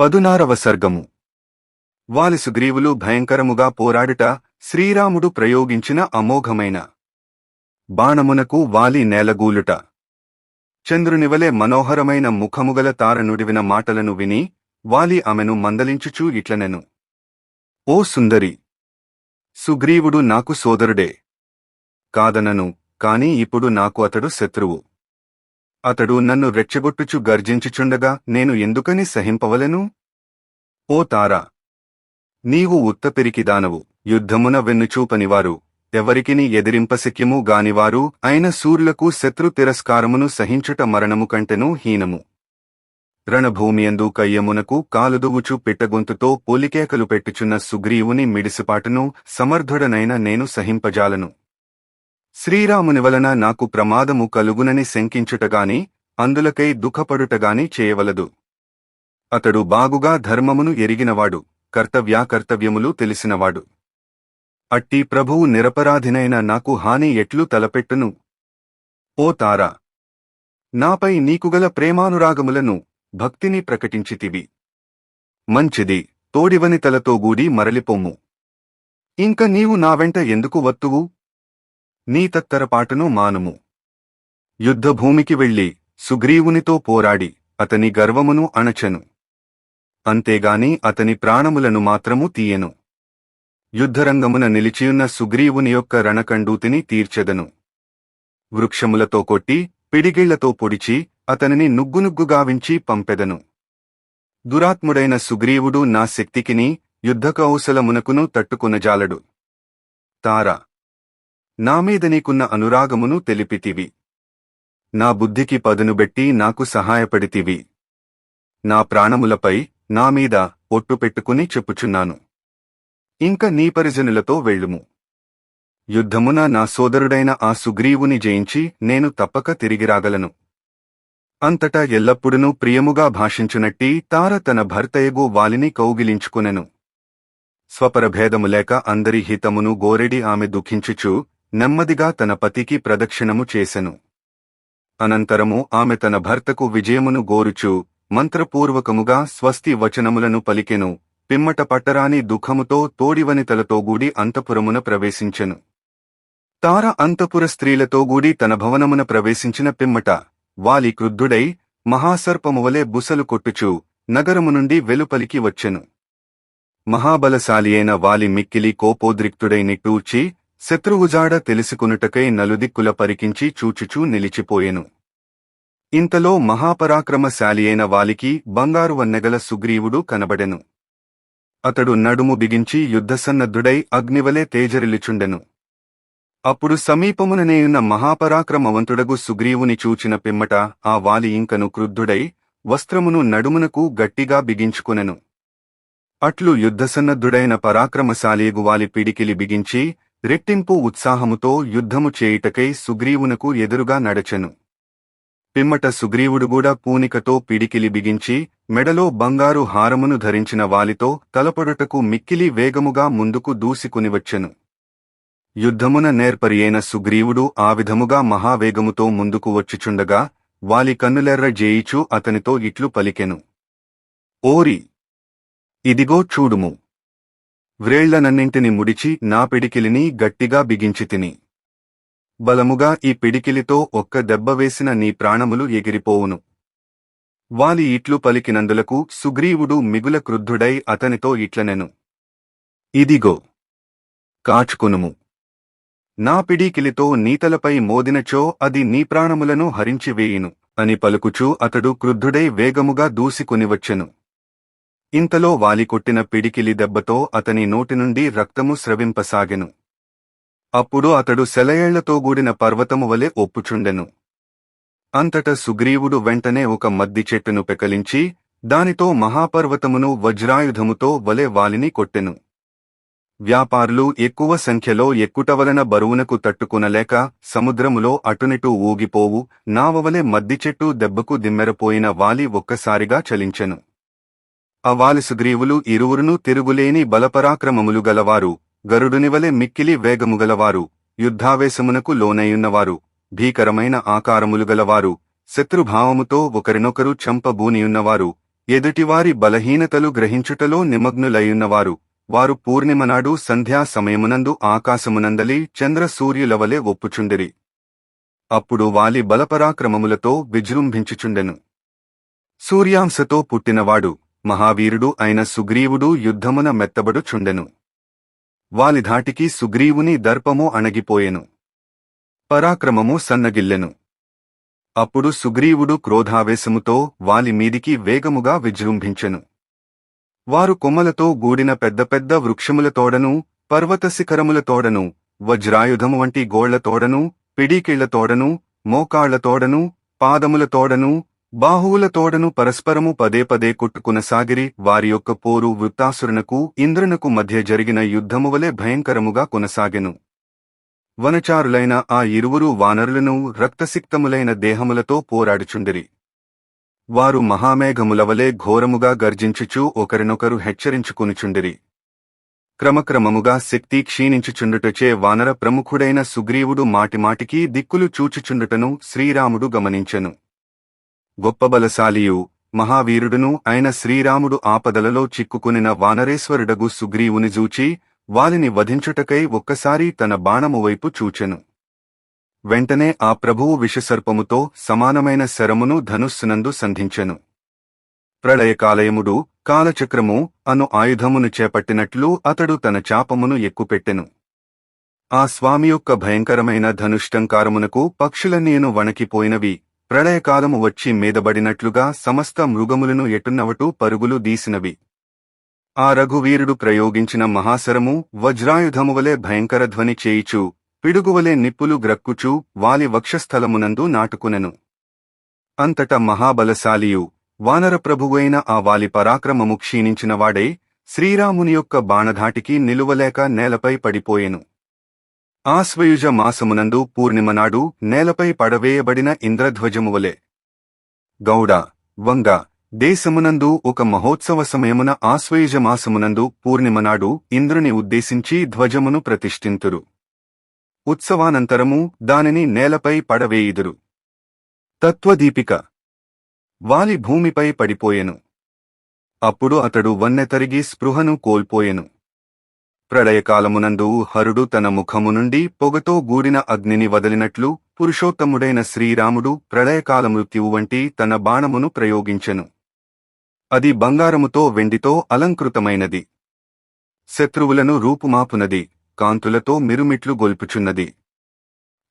పదునారవ సర్గము. వాలి సుగ్రీవులు భయంకరముగా పోరాడుట శ్రీరాముడు ప్రయోగించిన అమోఘమైన బాణమునకు వాలి నేలగూలుట. చంద్రునివలే మనోహరమైన ముఖముగల తారనుడివిన మాటలను విని వాలి ఆమెను మందలించుచూ ఇట్లనెను. ఓ సుందరి! సుగ్రీవుడు నాకు సోదరుడే. కాదనను కాని ఇప్పుడు నాకు అతడు శత్రువు. అతడు నన్ను రెచ్చగొట్టుచు గర్జించుచుండగా నేను ఎందుకని సహింపవలెను? ఓ తారా! నీవు ఉత్తపెరికిదానవు యుద్ధమున వెన్నుచూపనివారు ఎవరికిని ఎదిరింపశక్యము గానివారు అయిన సూర్యులకు శత్రు తిరస్కారమును సహించుట మరణము కంటెను హీనము. రణభూమియందు కయ్యమునకు కాలుదువుచు పిట్టగొంతుతో పోలికేకలు పెట్టుచున్న సుగ్రీవుని మిడిసిపాటును సమర్థుడనైన నేను సహింపజాలను. శ్రీరాముని వలన నాకు ప్రమాదము కలుగునని శంకించుటగాని అందులకై దుఃఖపడుటగాని చేయవలదు. అతడు బాగుగా ధర్మమును ఎరిగినవాడు కర్తవ్యాకర్తవ్యములు తెలిసినవాడు. అట్టి ప్రభువు నిరపరాధినైన నాకు హాని ఎట్లు తలపెట్టును? ఓ తారా! నాపై నీకుగల ప్రేమానురాగములను భక్తిని ప్రకటించితివి. మంచిది తోడివని తలతో గూడి మరలిపోము ఇంక నీవు నా వెంట ఎందుకు వత్తువు? నీ తత్తరపాటును మానుము. యుద్ధభూమికి వెళ్ళి సుగ్రీవునితో పోరాడి అతని గర్వమును అణచెను. అంతేగాని అతని ప్రాణములను మాత్రము తీయెను. యుద్ధరంగమున నిలిచియున్న సుగ్రీవుని యొక్క రణకండూతిని తీర్చెదను. వృక్షములతో కొట్టి పిడిగిళ్ళతో పొడిచి అతనిని నుగ్గునుగ్గుగావించి పంపెదను. దురాత్ముడైన సుగ్రీవుడు నా శక్తికిని యుద్ధకౌశలమునకును తట్టుకునజాలడు. తారా నామీద నీకున్న అనురాగమును తెలిపితివి. నా బుద్ధికి పదునుబెట్టి నాకు సహాయపడితివి. నా ప్రాణములపై నామీద ఒట్టు పెట్టుకుని చెప్పుచున్నాను. ఇంక నీ పరిజనులతో వెళ్ళుము. యుద్ధమున నా సోదరుడైన ఆ సుగ్రీవుని జయించి నేను తప్పక తిరిగిరాగలను అంతటా ఎల్లప్పుడునూ ప్రియముగా భాషించునట్టి తార తన భర్తయగు వాలిని కౌగిలించుకునెను. స్వపరభేదము లేక అందరి హితమును గోరెడి ఆమె దుఃఖించుచు నెమ్మదిగా తన పతికి ప్రదక్షిణము చేసెను. అనంతరము ఆమె తన భర్తకు విజయమును గోరుచు మంత్రపూర్వకముగా స్వస్తి వచనములను పలికెను పిమ్మట పట్టరాని దుఃఖముతో తోడివనితలతో గూడి అంతపురమున ప్రవేశించెను. తార అంతపుర స్త్రీలతో గూడి తన భవనమున ప్రవేశించిన పిమ్మట వాలి క్రుద్ధుడై మహాసర్పమువలే బుసలు కొట్టుచు నగరము నుండి వెలుపలికి వచ్చెను. మహాబలశాలి అయిన వాలి మిక్కిలి కోపోద్రిక్తుడై నిట్టూర్చి శత్రువుజాడ తెలుసుకునుటకై నలుదిక్కుల పరికించి చూచుచూ నిలిచిపోయెను. ఇంతలో మహాపరాక్రమశాలియైన వాలికి బంగారు వన్నెగల సుగ్రీవుడు కనబడెను. అతడు నడుము బిగించి యుద్ధసన్నద్ధుడై అగ్నివలే తేజరిలిచుండెను అప్పుడు సమీపముననేయున్న మహాపరాక్రమవంతుడగు సుగ్రీవుని చూచిన పిమ్మట ఆ వాలి ఇంకను క్రుద్ధుడై వస్త్రమును నడుమునకు గట్టిగా బిగించుకునెను. అట్లు యుద్ధసన్నద్ధుడైన పరాక్రమశాలియగు వాలి పిడికిలి బిగించి రెట్టింపు ఉత్సాహముతో యుద్ధము చేయుటకై సుగ్రీవునకు ఎదురుగా నడచెను. పిమ్మట సుగ్రీవుడుగూడా పూనికతో పిడికిలి బిగించి మెడలో బంగారు హారమును ధరించిన వాలితో తలపొడుటకు మిక్కిలి వేగముగా ముందుకు దూసికునివచ్చెను. యుద్ధమున నేర్పరియైన సుగ్రీవుడు ఆ విధముగా మహావేగముతో ముందుకు వచ్చిచుండగా వాలి కన్నులెర్ర జేయిచూ అతనితో ఇట్లు పలికెను. ఓరి! ఇదిగో చూడుము. వ్రేళ్ళనన్నింటిని ముడిచి నా పిడికిలిని గట్టిగా బిగించితిని బలముగా ఈ పిడికిలితో ఒక్క దెబ్బ వేసిన నీ ప్రాణములు ఎగిరిపోవును. వాలి ఇట్లు పలికినందులకు సుగ్రీవుడు మిగుల క్రుద్ధుడై అతనితో ఇట్లనెను. ఇదిగో కాచుకునుము. నా పిడికిలితో నీతలపై మోదినచో అది నీ ప్రాణములను హరించివేయును అని పలుకుచూ అతడు క్రుద్ధుడై వేగముగా దూసికొనివచ్చెను ఇంతలో వాలి కొట్టిన పిడికిలి దెబ్బతో అతని నోటి నుండి రక్తము స్రవింపసాగెను. అప్పుడు అతడు సెలయేళ్ళతో గూడిన పర్వతము వలె ఒప్పుచుండెను. అంతట సుగ్రీవుడు వెంటనే ఒక మద్ది చెట్టును పెకలించి దానితో మహాపర్వతమును వజ్రాయుధముతో వలె వాలిని కొట్టెను. వ్యాపారులు ఎక్కువ సంఖ్యలో ఎక్కుటవలన బరువునకు తట్టుకునలేక సముద్రములో అటునిటూ ఊగిపోవు నావవలె మద్దిచెట్టు దెబ్బకు దిమ్మెరపోయిన వాలి ఒక్కసారిగా చలించెను. ఆ సుగ్రీవులు ఇరువురును తిరుగులేని బలపరాక్రమములు గలవారు గరుడునివలె మిక్కిలి వేగముగలవారు యుద్ధావేశమునకు లోనయ్యున్నవారు భీకరమైన ఆకారములు గలవారు శత్రుభావముతో ఒకరినొకరు చంపబూనియున్నవారు ఎదుటివారి బలహీనతలు గ్రహించుటలో నిమగ్నులయ్యున్నవారు వారు పూర్ణిమనాడు సంధ్యా సమయమునందు ఆకాశమునందలి చంద్ర సూర్యులవలె ఒప్పుచుండిరి. అప్పుడు వాలి బలపరాక్రమములతో విజృంభించుచుండెను. సూర్యాంశతో పుట్టినవాడు మహావీరుడు అయిన సుగ్రీవుడు యుద్ధమున మెత్తబడుచుండెను. వాలి ధాటికి సుగ్రీవుని దర్పము అణగిపోయెను. పరాక్రమము సన్నగిల్లెను. అప్పుడు సుగ్రీవుడు క్రోధావేశముతో వాలి మీదికి వేగముగా విజృంభించెను. వారు కొమ్మలతో గూడిన పెద్ద పెద్ద వృక్షములతోడను పర్వత శిఖరములతోడను వజ్రాయుధము వంటి గోళ్ళతోడను పాదముల మోకాళ్ళతోడను బాహువుల తోడను పరస్పరము పదే పదే కొట్టుకునసాగిరి వారి యొక్క పోరు వృత్తాసురునకు ఇంద్రునకు మధ్య జరిగిన యుద్ధము వలె భయంకరముగా కొనసాగెను. వనచారులైన ఆ ఇరువురు వానరులను రక్తసిక్తములైన దేహములతో పోరాడుచుండిరి. వారు మహామేఘములవలే ఘోరముగా గర్జించుచూ ఒకరినొకరు హెచ్చరించుకునుచుండిరి. క్రమక్రమముగా శక్తి క్షీణించుచుండుటచే వానర ప్రముఖుడైన సుగ్రీవుడు మాటిమాటికి దిక్కులు చూచుచుండుటను శ్రీరాముడు గమనించెను. గొప్ప బలశాలియు మహావీరుడును అయిన శ్రీరాముడు ఆపదలలో చిక్కుకునిన వానరేశ్వరుడగు సుగ్రీవుని జూచి వారిని వధించుటకై ఒక్కసారి తన బాణము వైపు చూచెను. వెంటనే ఆ ప్రభువు విషసర్పముతో సమానమైన శరమును ధనుస్సునందు సంధించెను. ప్రళయకాలయముడు కాలచక్రము అను ఆయుధమును చేపట్టినట్లు అతడు తన చాపమును ఎక్కుపెట్టెను. ఆ స్వామి యొక్క భయంకరమైన ధనుష్టంకారమునకు పక్షులన్నీను వణకిపోయినవి ప్రళయకాలము వచ్చి మీదబడినట్లుగా సమస్త మృగములను ఎటున్నవటూ పరుగులు దీసినవి ఆ రఘువీరుడు ప్రయోగించిన మహాసరము వజ్రాయుధమువలే భయంకర ధ్వని చేయిచు పిడుగువలే నిప్పులు గ్రక్కుచూ వాలి వక్షస్థలమునందు నాటుకునెను. అంతట మహాబలశాలియు వానరప్రభువైన ఆ వాలి పరాక్రమము క్షీణించినవాడై శ్రీరాముని యొక్క బాణధాటికి నిలువలేక నేలపై పడిపోయెను. ఆశ్వయుజ మాసమునందు పూర్ణిమనాడు నేలపై పడవేయబడిన ఇంద్రధ్వజమువలే. గౌడ వంగ దేశమునందు ఒక మహోత్సవ సమయమున ఆశ్వయుజ మాసమునందు పూర్ణిమనాడు ఇంద్రుని ఉద్దేశించి ధ్వజమును ప్రతిష్ఠింతురు. ఉత్సవానంతరము దానిని నేలపై పడవేయుదురు. తత్వదీపిక. వాలి భూమిపై పడిపోయెను. అప్పుడు అతడు వన్నెతరిగి స్పృహను కోల్పోయెను. ప్రళయకాలమునందు హరుడు తన ముఖము నుండి పొగతో గూడిన అగ్నిని వదిలినట్లు పురుషోత్తముడైన శ్రీరాముడు ప్రళయకాల మృత్యువు వంటి తన బాణమును ప్రయోగించెను. అది బంగారముతో వెండితో అలంకృతమైనది. శత్రువులను రూపుమాపునది కాంతులతో మిరుమిట్లు గొల్పుచున్నది.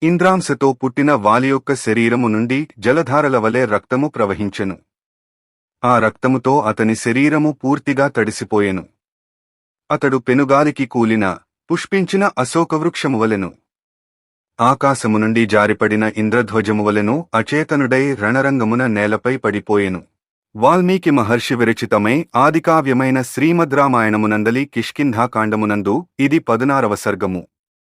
ఇంద్రాంశతో పుట్టిన వాలి యొక్క శరీరము నుండి జలధారల వలె రక్తము ప్రవహించెను. ఆ రక్తముతో అతని శరీరము పూర్తిగా తడిసిపోయెను. అతడు పెనుగాలికి కూలిన పుష్పించిన అశోకవృక్షము వలెను. ఆకాశము నుండి జారిపడిన ఇంద్రధ్వజము వలెను అచేతనుడై రణరంగమున నేలపై పడిపోయెను. వాల్మీకి మహర్షి విరచితమై ఆదికావ్యమైన శ్రీమద్రామాయణమునందలి కిష్కింధాకాండమునందు ఇది పదునారవ సర్గము.